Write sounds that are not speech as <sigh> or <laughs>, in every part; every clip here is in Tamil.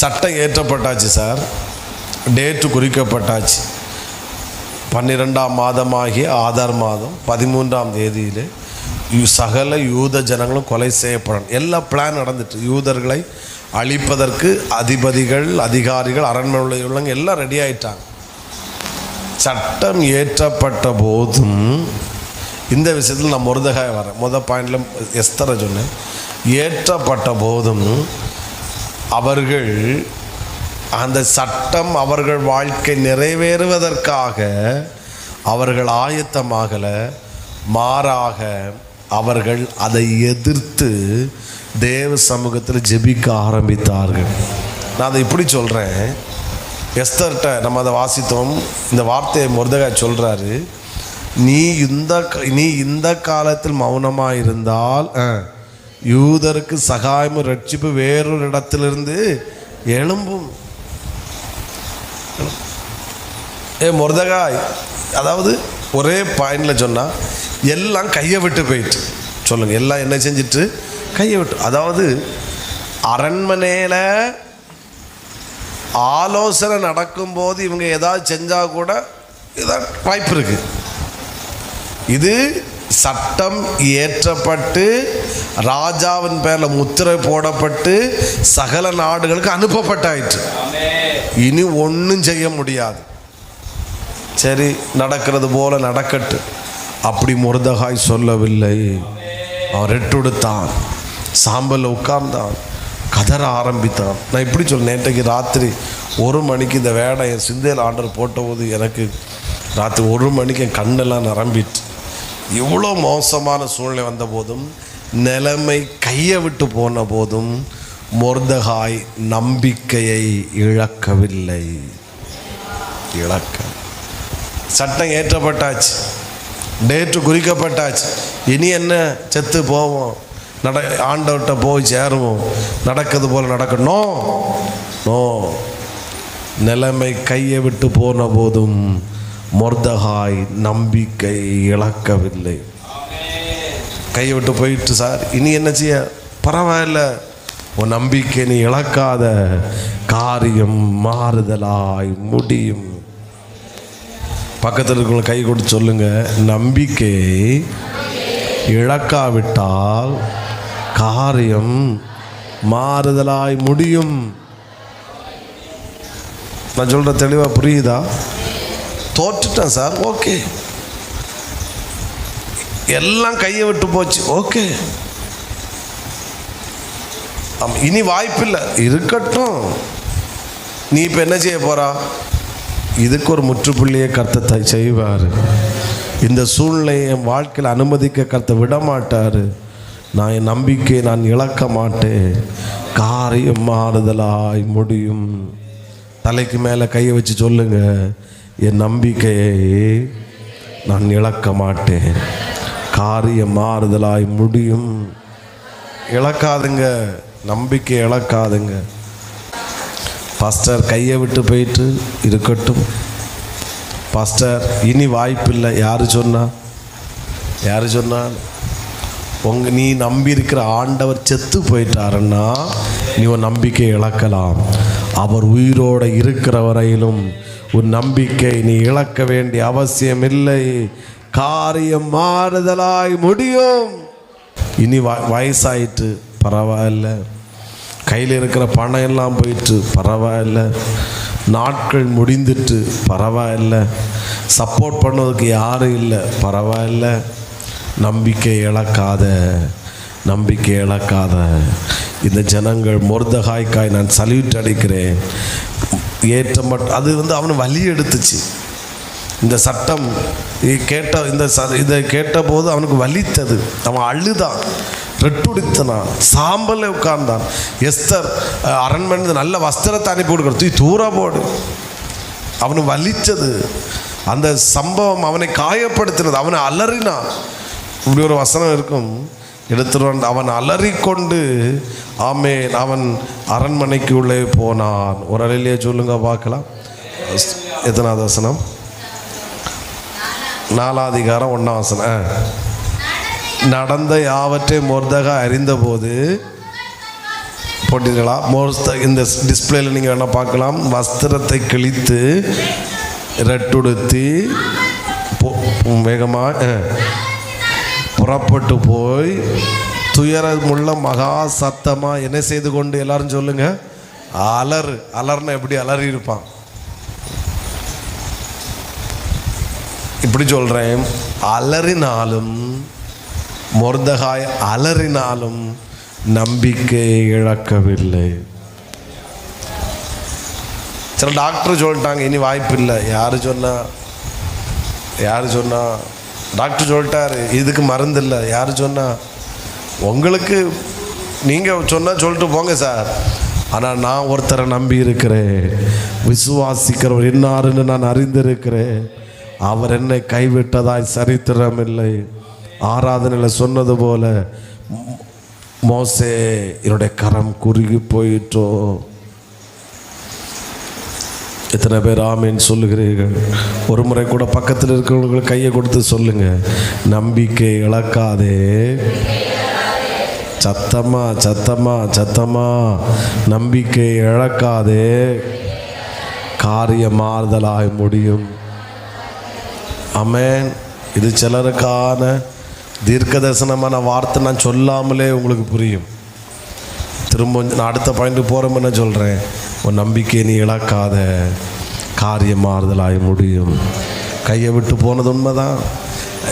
சட்டம் ஏற்றப்பட்டாச்சு சார். டேட்டு குறிக்கப்பட்டாச்சு. பன்னிரெண்டாம் மாதமாகிய ஆதார் மாதம் பதிமூன்றாம் தேதியில் சகல யூத ஜனங்களும் கொலை செய்யப்படணும். எல்லா பிளான் நடந்துட்டு யூதர்களை அழிப்பதற்கு அதிபதிகள் அதிகாரிகள் அரண்மனை உள்ளவங்க எல்லாம் ரெடி ஆயிட்டாங்க. சட்டம் ஏற்றப்பட்ட போதும் இந்த விஷயத்தில் நான் முருதகாய் வரேன். முத பாயிண்டில் எஸ்தரை சொன்னேன். ஏற்றப்பட்ட போதும் அவர்கள் அந்த சட்டம் அவர்கள் வாழ்க்கை நிறைவேறுவதற்காக அவர்கள் ஆயத்தமாகலை மாறாக அவர்கள் அதை எதிர்த்து தேவ சமூகத்தில் ஜெபிக்க ஆரம்பித்தார்கள். நான் அதை இப்படி சொல்கிறேன் எஸ்தர்கிட்ட நம்ம அதை வாசித்தோம். இந்த வார்த்தையை முருதகாய் சொல்கிறாரு நீ இந்த நீ இந்த காலத்தில் மௌனமாக இருந்தால் யூதருக்கு சகாயமும் ரட்சிப்பு வேறொரு இடத்திலிருந்து எழும்பும். ஏ முருதகாய் அதாவது ஒரே பாயிண்டில் சொன்னால் எல்லாம் கையை விட்டு போயிட்டு. சொல்லுங்கள் எல்லாம் என்ன செஞ்சிட்டு? கையை விட்டு. அதாவது அரண்மனையில் ஆலோசனை நடக்கும்போது இவங்க ஏதாவது செஞ்சால் கூட ஏதாவது வாய்ப்பு இருக்குது இது சட்டம் இயற்றப்பட்டு ராஜாவின் பேரில் முத்திரை போடப்பட்டு சகல நாடுகளுக்கு அனுப்பப்பட்டாயிற்று. இனி ஒன்றும் செய்ய முடியாது. சரி நடக்கிறது போல நடக்கட்டு. அப்படி முருதகாய் சொல்லவில்லை. அவன் ரெட்டுடுத்தான் சாம்பலில் உட்கார்ந்தான். கதற ஆரம்பித்தான். நான் இப்படி சொல்ல நேற்றைக்கு ராத்திரி ஒரு மணிக்கு இந்த வேடை என் சிந்தையில் ஆர்டர் போட்டபோது எனக்கு ராத்திரி ஒரு மணிக்கு என் கண்ணெல்லாம் நிரம்பிட்டு இவ்வளோ மோசமான சூழ்நிலை வந்த போதும் நிலைமை கையை விட்டு போன போதும் மொர்தகாய் நம்பிக்கையை இழக்கவில்லை. இழக்க. சட்டம் ஏற்றப்பட்டாச்சு. டேட்டு குறிக்கப்பட்டாச்சு. இனி என்ன செத்து போவோம்? நட ஆண்டவர்கிட்ட போய் சேருவோம். நடக்கிறது போல் நடக்கணும் நோ! நிலைமை கையை விட்டு போன போதும் மொர்தகாய் நம்பிக்கை இழக்கவில்லை. கையை விட்டு போயிட்டு சார் இனி என்ன செய்ய? பரவாயில்ல. உன் நம்பிக்கை நீ இழக்காத. காரியம் மாறுதலாய் முடியும். பக்கத்தில் இருக்கிறவங்க கை கொடுத்து சொல்லுங்க. நம்பிக்கை இழக்காவிட்டால் காரியம் மாறுதலாய் முடியும். நான் சொல்கிற தெளிவாக புரியுதா? தோற்றுட்டேன் சார் ஓகே. எல்லாம் கையை விட்டு போச்சு ஓகே. ஆமாம் இனி வாய்ப்பில்லை. இருக்கட்டும். நீ இப்போ என்ன செய்ய போகிறா இதுக்கு ஒரு முற்றுப்புள்ளியை கர்த்தத்தை செய்வார். இந்த சூழ்நிலையை என் வாழ்க்கையில் அனுமதிக்க கர்த்த விட மாட்டார் நான் என் நம்பிக்கையை நான் இழக்க மாட்டேன். காரியம் மாறுதலாய் முடியும். தலைக்கு மேலே கையை வச்சு சொல்லுங்கள் என் நம்பிக்கையை நான் இழக்க மாட்டேன். காரியம் மாறுதலாய் முடியும். இழக்காதுங்க. நம்பிக்கை இழக்காதுங்க. பாஸ்டர் கையை விட்டு போயிட்டு இருக்கட்டும். பாஸ்டர் இனி வாய்ப்பில்லை. யார் சொன்னால் யார் சொன்னால் உங்க நீ நம்பி இருக்கிற ஆண்டவர் செத்து போயிட்டாருன்னா நீ உன் நம்பிக்கை இழக்கலாம். அவர் உயிரோட இருக்கிற வரையிலும் உன் நம்பிக்கை நீ இழக்க வேண்டிய அவசியம் இல்லை காரியம் மாறுதலாய் முடியும். இனி வ வயசாயிட்டு பரவாயில்ல. கையில் இருக்கிற பணம் எல்லாம் போயிட்டு பரவாயில்ல. நாட்கள் முடிந்துட்டு பரவாயில்ல. சப்போர்ட் பண்ணதுக்கு யாரும் இல்லை பரவாயில்ல. நம்பிக்கை இழக்காத நம்பிக்கை இழக்காத. இந்த ஜனங்கள் முருதகாய்க்காய் நான் சல்யூட் அடிக்கிறேன். ஏற்றம் மட்டும் அது வந்து அவனை வலி எடுத்துச்சு. இந்த சட்டம் கேட்ட இந்த ச இதை கேட்டபோது அவனுக்கு வலித்தது. அவன் அழுதான் ரெட்டுடித்தனான் சாம்பலில் உட்கார்ந்தான். எஸ்தர் அரண்மனை நல்ல வஸ்திரத்தை அனுப்பி கொடுக்குற தூய் தூரா போடு. அவனு வலித்தது. அந்த சம்பவம் அவனை காயப்படுத்தினது. அவனை அலறினான். இப்படி ஒரு வசனம் இருக்கும். எடுத்துட்டு அவன் அலறிக்கொண்டு ஆமேன் அவன் அரண்மனைக்கு உள்ளே போனான். ஒரு அலையிலேயே சொல்லுங்க பார்க்கலாம். எத்தனாவது வசனம்? நாலாதிகாரம் ஒன்றாம் வசனம். ஆ. நடந்த யாவற்றை மொர்தக அறிந்தபோது போட்டிருக்கலாம் மோஸ்ட் இந்த டிஸ்பிளேல நீங்கள் வேணால் பார்க்கலாம். வஸ்திரத்தை கிழித்து ரெட்டுடுத்தி வேகமாக புறப்பட்டு போய் துயரமுள்ள மகா சத்தமாக என்ன செய்து கொண்டு எல்லாரும் சொல்லுங்க? அலறு. அலர்னா எப்படி அலறி இருப்பான்? இப்படி சொல்கிறேன் அலறினாலும் மொர்தகாய் அலறினாலும் நம்பிக்கை இழக்கவில்லை. சில டாக்டர் சொல்லிட்டாங்க இனி வாய்ப்பு இல்லை யார் சொன்னா? யார் சொன்னால் டாக்டர் சொல்லிட்டாரு இதுக்கு மருந்து இல்லை. யார் சொன்னால் உங்களுக்கு நீங்கள் சொன்னால் சொல்லிட்டு போங்க சார். ஆனால் நான் ஒருத்தரை நம்பி இருக்கிறேன். விசுவாசிக்கிறவர் என்னாருன்னு நான் அறிந்திருக்கிறேன். அவர் என்னை கைவிட்டதாய் சரித்திரம் இல்லை ஆராதனையில் சொன்னது போல மோசே என்னுடைய கரம் குறுகி போயிட்டோம் எத்தனை பேர் ஆமேன்னு சொல்லுகிறீர்கள்? ஒரு முறை கூட பக்கத்தில் இருக்கிறவங்களுக்கு கையை கொடுத்து சொல்லுங்க. நம்பிக்கை இழக்காதே. சத்தமா சத்தமா சத்தமா. நம்பிக்கை இழக்காதே. காரிய மாறுதலாக முடியும். அமேன் இது சிலருக்கான தீர்க்க தரிசனமான வார்த்தை நான் சொல்லாமலே உங்களுக்கு புரியும். திரும்ப நான் அடுத்த பாயிண்ட் போகிறோம் என்ன சொல்கிறேன் உன் நம்பிக்கையை நீ இழக்காத. காரியம் மாறுதலாக முடியும். கையை விட்டு போனது உண்மைதான்.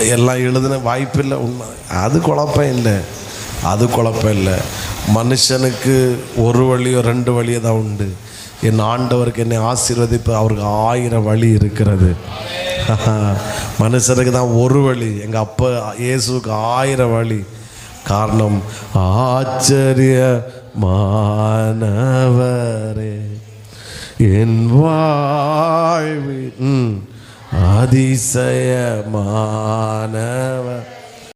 எல்லாம் எழுதின வாய்ப்பு இல்லை உண்மை. அது குழப்பம் இல்லை. அது குழப்பம் இல்லை. மனுஷனுக்கு ஒரு வழியோ ரெண்டு வழியோ தான் உண்டு. என் ஆண்டவருக்கு என்னை ஆசீர்வதிப்பு அவருக்கு ஆயிரம் வழி இருக்கிறது. <laughs> மனுஷனுக்கு தான் ஒரு வழி. எங்கள் அப்பா இயேசுவுக்கு ஆயிரம் வழி. காரணம் ஆச்சரிய மாணவரே என் வாழ்வின் அதிசயமானவர்.